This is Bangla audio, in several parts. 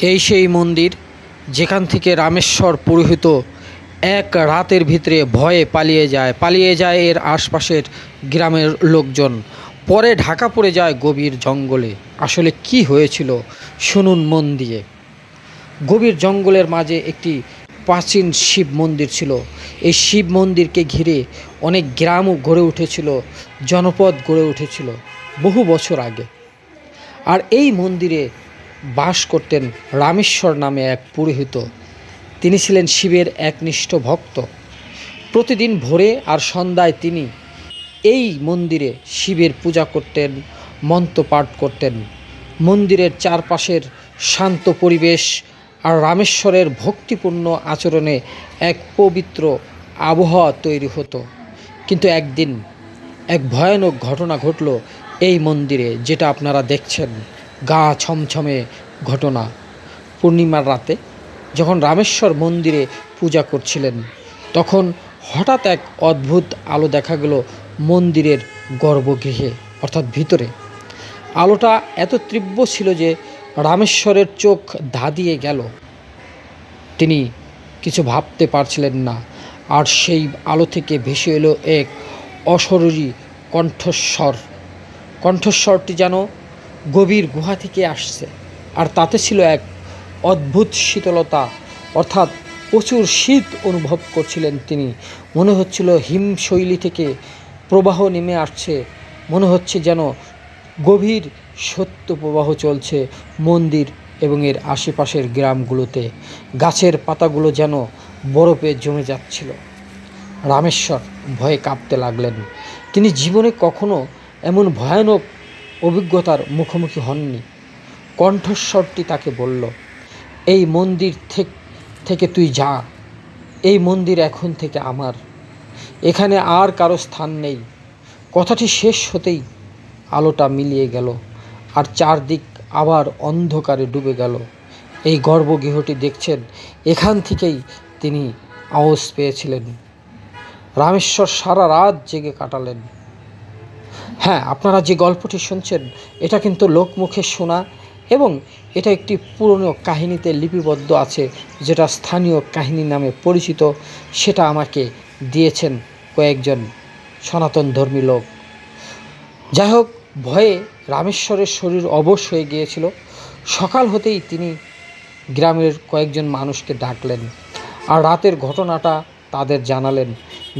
এই সেই মন্দির, যেখান থেকে রামেশ্বর পুরোহিত এক রাতের ভিতরে ভয়ে পালিয়ে যায়। পালিয়ে যায় এর আশপাশের গ্রামের লোকজন। পরে ঢাকা পড়ে যায় গভীর জঙ্গলে। আসলে কি হয়েছিল, শুনুন মন দিয়ে। গভীর জঙ্গলের মাঝে একটি প্রাচীন শিব মন্দির ছিল। এই শিব মন্দিরকে ঘিরে অনেক গ্রামও গড়ে উঠেছিল, জনপদ গড়ে উঠেছিল বহু বছর আগে। আর এই মন্দিরে বাস করতেন রামেশ্বর নামে এক পুরোহিত। তিনি ছিলেন শিবের একনিষ্ঠ ভক্ত। প্রতিদিন ভোরে আর সন্ধ্যায় তিনি এই মন্দিরে শিবের পূজা করতেন, মন্ত্র পাঠ করতেন। মন্দিরের চারপাশের শান্ত পরিবেশ আর রামেশ্বরের ভক্তিপূর্ণ আচরণে এক পবিত্র আবহাওয়া তৈরি হতো। কিন্তু একদিন এক ভয়ানক ঘটনা ঘটল এই মন্দিরে, যেটা আপনারা দেখছেন। গা ছমছমে ঘটনা। পূর্ণিমার রাতে যখন রামেশ্বর মন্দিরে পূজা করছিলেন, তখন হঠাৎ এক অদ্ভুত আলো দেখা গেল মন্দিরের গর্ভগৃহে, অর্থাৎ ভিতরে। আলোটা এত তীব্র ছিল যে রামেশ্বরের চোখ ধাঁধিয়ে গেল। তিনি কিছু ভাবতে পারছিলেন না, আর সেই আলো থেকে ভেসে এলো এক অশরীরী কণ্ঠস্বর। কণ্ঠস্বরটি যেন গভীর গুহা থেকে আসছে। আর তাতে ছিল এক অদ্ভুত শীতলতা। অর্থাৎ প্রচুর শীত অনুভব করছিলেন তিনি। মনে হচ্ছিল হিমশৈলী থেকে প্রবাহ নেমে আসছে। মনে হচ্ছে যেন গভীর সত্য প্রবাহ চলছে মন্দির এবং এর আশেপাশের গ্রামগুলোতে। গাছের পাতাগুলো যেন বরফে জমে যাচ্ছিল। রামেশ্বর ভয়ে কাঁপতে লাগলেন। তিনি জীবনে কখনো এমন ভয়ানক অভিজ্ঞতার মুখোমুখি হননি। কণ্ঠস্বরটি তাকে বলল, এই মন্দির থেক- তুই যা। এই মন্দির এখন থেকে আমার। এখানে আর কারও স্থান নেই। কথাটি শেষ হতেই আলোটা মিলিয়ে গেল আর চারদিক আবার অন্ধকারে ডুবে গেল। এই গর্ভগৃহটি দেখছেন, এখান থেকেই তিনি আওয়াজ পেয়েছিলেন। রামেশ্বর সারা রাত জেগে কাটালেন। হ্যাঁ আপনারা যে গল্পটি শুনছেন, এটা কিন্তু লোকমুখে শোনা এবং এটা একটি পুরনো কাহিনীতে লিপিবদ্ধ আছে, যেটা স্থানীয় কাহিনী নামে পরিচিত। সেটা আমাকে দিয়েছেন কয়েকজন সনাতন ধর্মী লোক। যাই হোক, ভয়ে রামেশ্বরের শরীর অবশ হয়ে গিয়েছিল। সকাল হতেই তিনি গ্রামের কয়েকজন মানুষকে ডাকলেন আর রাতের ঘটনাটা তাদের জানালেন।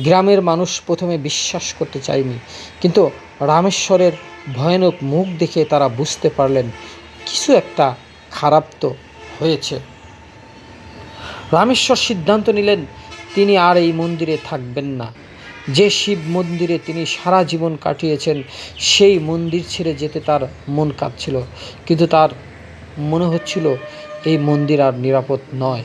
গ্রামের মানুষ প্রথমে বিশ্বাস করতে চায়নি, কিন্তু রামেশ্বরের ভয়ানক মুখ দেখে তারা বুঝতে পারলেন, কিছু একটা খারাপ তো হয়েছে। রামেশ্বর সিদ্ধান্ত নিলেন, তিনি আর এই মন্দিরে থাকবেন না। যে শিব মন্দিরে তিনি সারা জীবন কাটিয়েছেন, সেই মন্দির ছেড়ে যেতে তার মন কাঁদছিল কিন্তু তার মনে হচ্ছিল, এই মন্দির আর নিরাপদ নয়।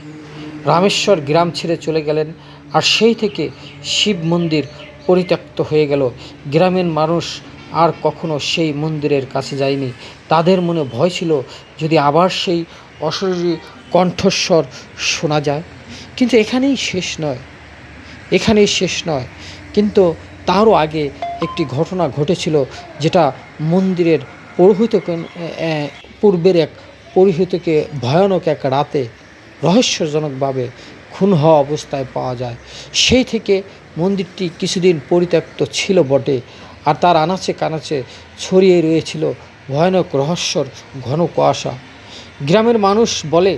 রামেশ্বর গ্রাম ছেড়ে চলে গেলেন, আর সেই থেকে শিব মন্দির পরিত্যক্ত হয়ে গেল। গ্রামের মানুষ আর কখনো সেই মন্দিরের কাছে যায়নি। তাদের মনে ভয় ছিল যদি আবার সেই অশরীরী কণ্ঠস্বর শোনা যায়। কিন্তু এখানেই শেষ নয়। এখানেই শেষ নয়। কিন্তু তারও আগে একটি ঘটনা ঘটেছিল যেটা মন্দিরের পুরোহিত পূর্বের এক পরিহিতকে ভয়ানক এক রাতে রহস্যজনকভাবে খুন হওয়া অবস্থায় পাওয়া যায়। সেই থেকে মন্দিরটি কিছুদিন পরিত্যক্ত ছিল বটে, আর তার আনাচে কানাচে ছড়িয়ে রয়েছিল ভয়ানক রহস্যর ঘন কুয়াশা। গ্রামের মানুষ বলে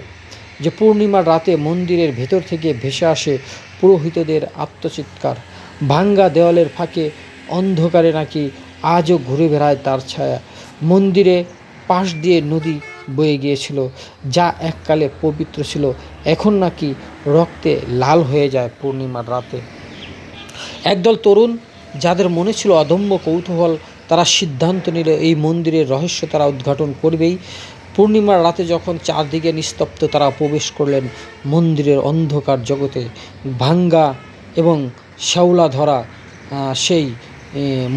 যে পূর্ণিমার রাতে মন্দিরের ভেতর থেকে ভেসে আসে পুরোহিতদের আত্মচিৎকার। ভাঙ্গা দেওয়ালের ফাঁকে অন্ধকারে নাকি আজও ঘুরে বেড়ায় তার ছায়া। মন্দিরে পাশ দিয়ে নদী বয়ে গিয়েছিল, যা এককালে পবিত্র ছিল। এখন নাকি রক্তে লাল হয়ে যায় পূর্ণিমার রাতে। একদল তরুণ যাদের মনে ছিল অদম্য কৌতূহল, তারা সিদ্ধান্ত নিল এই মন্দিরের রহস্য তারা উদ্ঘাটন করবেই। পূর্ণিমার রাতে যখন চারদিকে নিস্তব্ধ, তারা প্রবেশ করলেন মন্দিরের অন্ধকার জগতে। ভাঙ্গা এবং শ্যাওলা ধরা সেই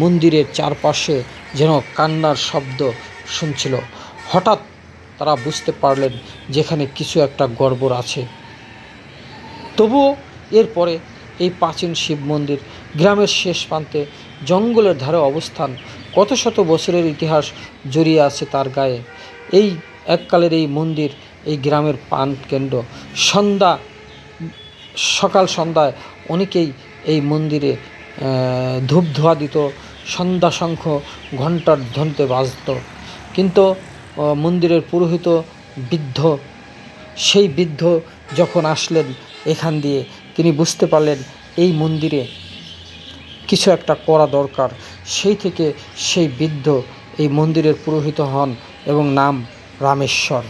মন্দিরের চারপাশে যেন কান্নার শব্দ শুনছিল। হঠাৎ তারা বুঝতে পারলেন যেখানে কিছু একটা গড়বড় আছে। তবুও এরপরে এই প্রাচীন শিব মন্দির, গ্রামের শেষ প্রান্তে জঙ্গলের ধারে অবস্থান। কত শত বছরের ইতিহাস জড়িয়ে আছে তার গায়ে। এই এককালের এই মন্দির, এই গ্রামের পান কেন্দ্র সন্ধ্যা, সকাল সন্ধ্যায় অনেকেই এই মন্দিরে ধূপ ধোয়া দিত, সন্ধ্যা শঙ্খ ঘণ্টার ধ্বনিতে বাজত। কিন্তু মন্দিরের পুরোহিত বৃদ্ধ, সেই বৃদ্ধ যখন আসলেন এখান দিয়ে তিনি বুঝতে পারলেন এই মন্দিরে কিছু একটা করা দরকার। সেই থেকে সেই বৃদ্ধ এই মন্দিরের পুরোহিত হন এবং নাম রামেশ্বর।